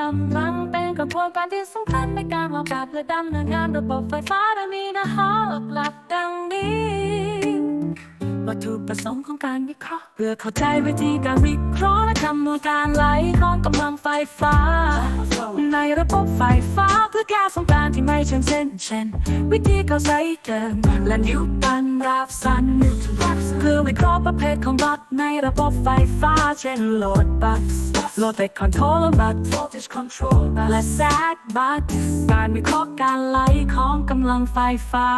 กำลังเป็นกระบวนการที่สำคัญในการออกแบบและดำเนินงานระบบไฟฟ้าดังนี้นะฮะหลักๆดังนี้วัตถุประสงค์ของการวิเคราะห์เพื่อเข้าใจวิธีการวิเคราะห์และคำนวณการไหลของกำลังไฟฟ้า ในระบบไฟฟ้าเพื่อแก้สมการที่ไม่เช่นเช่นเช่น วิธีเข้าใจเดิมและนิวตันรับสันเพื่อวิเคราะห์ประเภทของบัต ในระบบไฟฟ้าเช่นโหลดบัตโหลดแต่คอนโทรลบัตและแซดบัตการวิเคราะห์การไหลของกำลังไฟฟ้า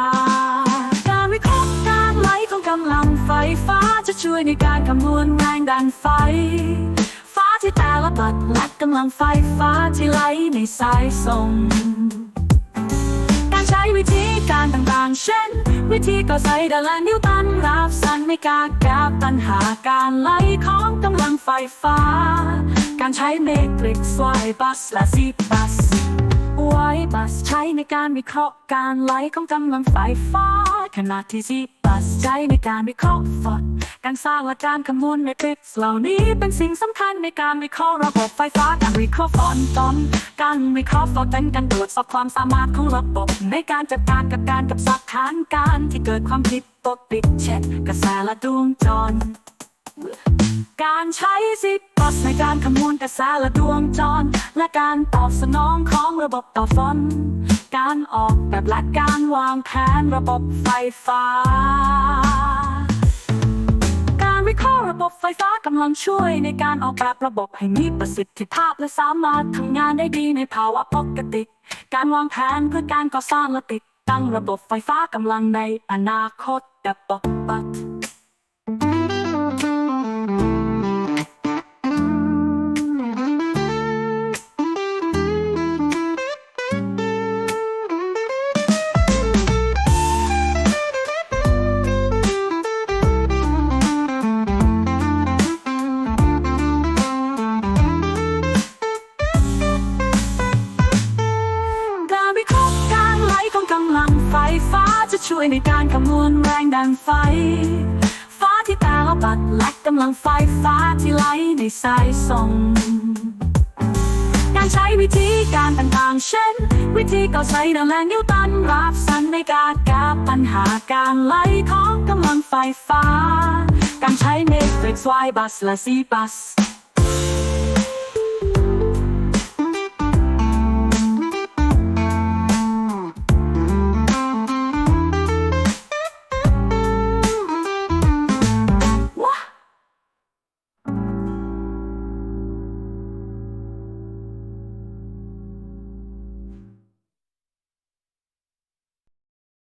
การวิเคราะห์การไหลของกำลังไฟฟ้าจะช่วยในการคำนวณแรงดันไฟ ฟ้าที่แต่ละบัตและกำลังไฟฟ้าที่ไหลในสายส่งการใช้วิธีการต่างๆ เช่น วิธีก็ใส่เดละนิวตันรับสันไม่การแก้ปันหาการไหลของกำลังไฟฟ้า การใช้เมตริกซ์ไวบัสและซีบัสไวบัสใช้ในการวิเคราะห์การไหลของกำลังไฟฟ้า ขณะที่ซีบัสใช้ในการวิเคราะห์ฟอดการสร้างและการคำนวณเมตริกซ์เหล่านี้เป็นสิ่งสำคัญในการวิเคราะห์ระบบไฟฟ้าการวิเคราะห์ฟอนตอนการวิเคราะห์ฟอดเป็นการตรวจสอบความสามารถของระบบในการจัดการกับการกับสถานการที่เกิดความผิดปกติเช่นกระแสและดวงจรการใช้ซิปัสในการคำนวณกระแสและดวงจร และการตอบสนองของระบบต่อฝน การออกแบบและการวางแผนระบบไฟฟ้า การวิเคราะห์ระบบไฟฟ้ากำลังช่วยในการออกแบบระบบให้มีประสิทธิภาพและสามารถทำงานได้ดีในภาวะปกติ การวางแผนเพื่อการก่อสร้างและติดตั้งระบบไฟฟ้ากำลังในอนาคตแบบปกปั กำลังไฟฟ้าจะช่วยในการคำนวณแรงดันไฟ ฟ้าที่แต่ละบัตและกำลังไฟฟ้าที่ไหลในสายส่งการใช้วิธีการต่างๆ เช่น วิธีก่อไซเดอร์และนิวตันรับสันในการแก้ปัญหาการไหลของกำลังไฟฟ้า การใช้เมตริกซ์ Y บัสและ C บัส